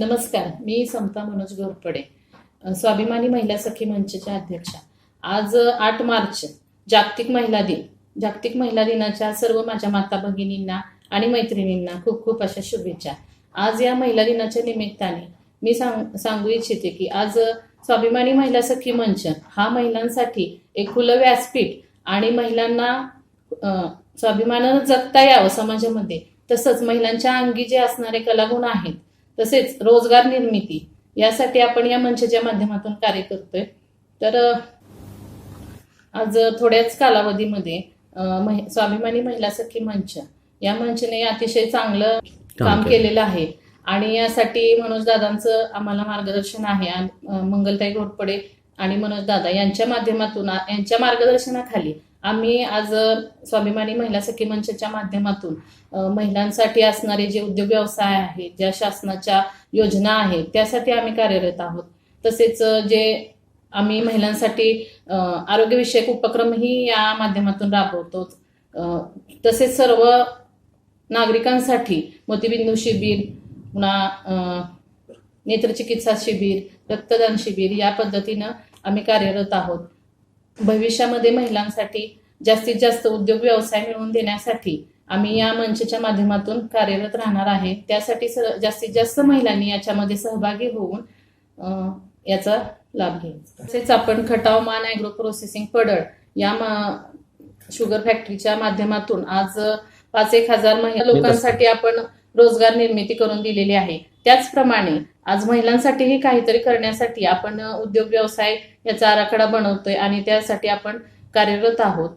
नमस्कार मी समता मनोज घोरपडे स्वाभिमानी महिला सखी मंचच्या अध्यक्षा. आज आठ मार्च जागतिक महिला दिन. जागतिक महिला दिनाच्या सर्व माझ्या माता भगिनींना आणि मैत्रिणींना खूप खूप अशा शुभेच्छा. आज या महिला दिनाच्या निमित्ताने मी सांग सांगू इच्छिते की आज स्वाभिमानी महिला सखी मंच हा महिलांसाठी एक खुलं व्यासपीठ आणि महिलांना स्वाभिमान स्वाभिमानानं जगता यावं समाजामध्ये. तसंच महिलांच्या अंगी जे असणारे कलागुण आहेत तसेच रोजगार निर्मिती यासाठी आपण या मंचाच्या माध्यमातून कार्य करतोय. तर आज थोड्याच कालावधीमध्ये स्वाभिमानी महिला सखी मंच या मंचने अतिशय चांगलं काम केलं. केलेलं आहे. आणि यासाठी मनोज दादांचं आम्हाला मार्गदर्शन आहे. मंगलताई घोरपडे आणि मनोज दादा यांच्या माध्यमातून यांच्या मार्गदर्शनाखाली आम्ही आज स्वाभिमानी महिला सखी मंचच्या माध्यमातून महिलांसाठी असणारे जे उद्योग व्यवसाय आहेत ज्या शासनाच्या योजना आहेत त्यासाठी आम्ही कार्यरत आहोत. तसेच जे आम्ही महिलांसाठी आरोग्यविषयक उपक्रमही या माध्यमातून राबवतो. तसेच सर्व नागरिकांसाठी मोतीबिंदू शिबिर पुन्हा नेत्रचिकित्सा शिबिर रक्तदान शिबिर या पद्धतीनं आम्ही कार्यरत आहोत. भविष्यामध्ये महिलांसाठी जास्तीत जास्त उद्योग व्यवसाय मिळवून देण्यासाठी आम्ही या मंचच्या माध्यमातून कार्यरत राहणार आहे. त्यासाठी सर जास्तीत जास्त महिलांनी याच्यामध्ये सहभागी होऊन याचा लाभ घ्यायचा तसेच आपण खटाव मान ॲग्रो प्रोसेसिंग पडळ या मा- शुगर फॅक्टरीच्या माध्यमातून आज पाच एक हजार महिला लोकांसाठी आपण रोजगार निर्मिती करून दिलेली आहे. त्याचप्रमाणे आज महिलांसाठीही काहीतरी करण्यासाठी आपण उद्योग व्यवसाय याचा आराखडा बनवतोय आणि त्यासाठी आपण कार्यरत आहोत.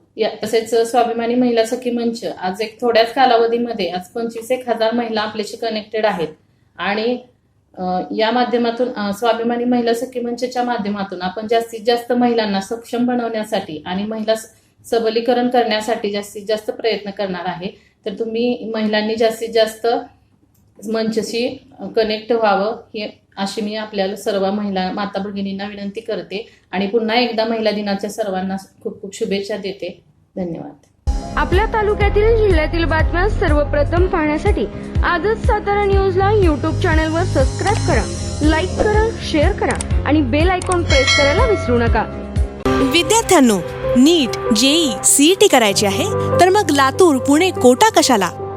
तसेच स्वाभिमानी महिला सखी मंच आज एक थोड्याच कालावधीमध्ये आज पंचवीस एक हजार महिला आपल्याशी कनेक्टेड आहेत. आणि या माध्यमातून स्वाभिमानी महिला सखी मंचच्या माध्यमातून आपण जास्तीत जास्त महिलांना सक्षम बनवण्यासाठी आणि महिला सबलीकरण करण्यासाठी जास्तीत जास्त प्रयत्न करणार आहे. तर तुम्ही महिलांनी जास्तीत जास्त मंचशी कनेक्ट व्हावं हे अशी मी आपल्याला सर्व महिला माता भगिनींना विनंती करते. आणि पुन्हा एकदा महिला दिनाच्या सर्वांना खूप खूप शुभेच्छा देते. धन्यवाद. आपल्या तालुक्यातील जिल्ह्यातील बातम्या सर्वप्रथम पाहण्यासाठी आजच सातारा न्यूजला यूट्यूब चॅनलवर सबस्क्राईब करा लाईक करा शेअर करा आणि बेल आयकॉन प्रेस करायला विसरू नका. विद्यार्थ्यांनो नीट जेई सीईटी करायची आहे? तर मग लातूर पुणे कोटा कशाला?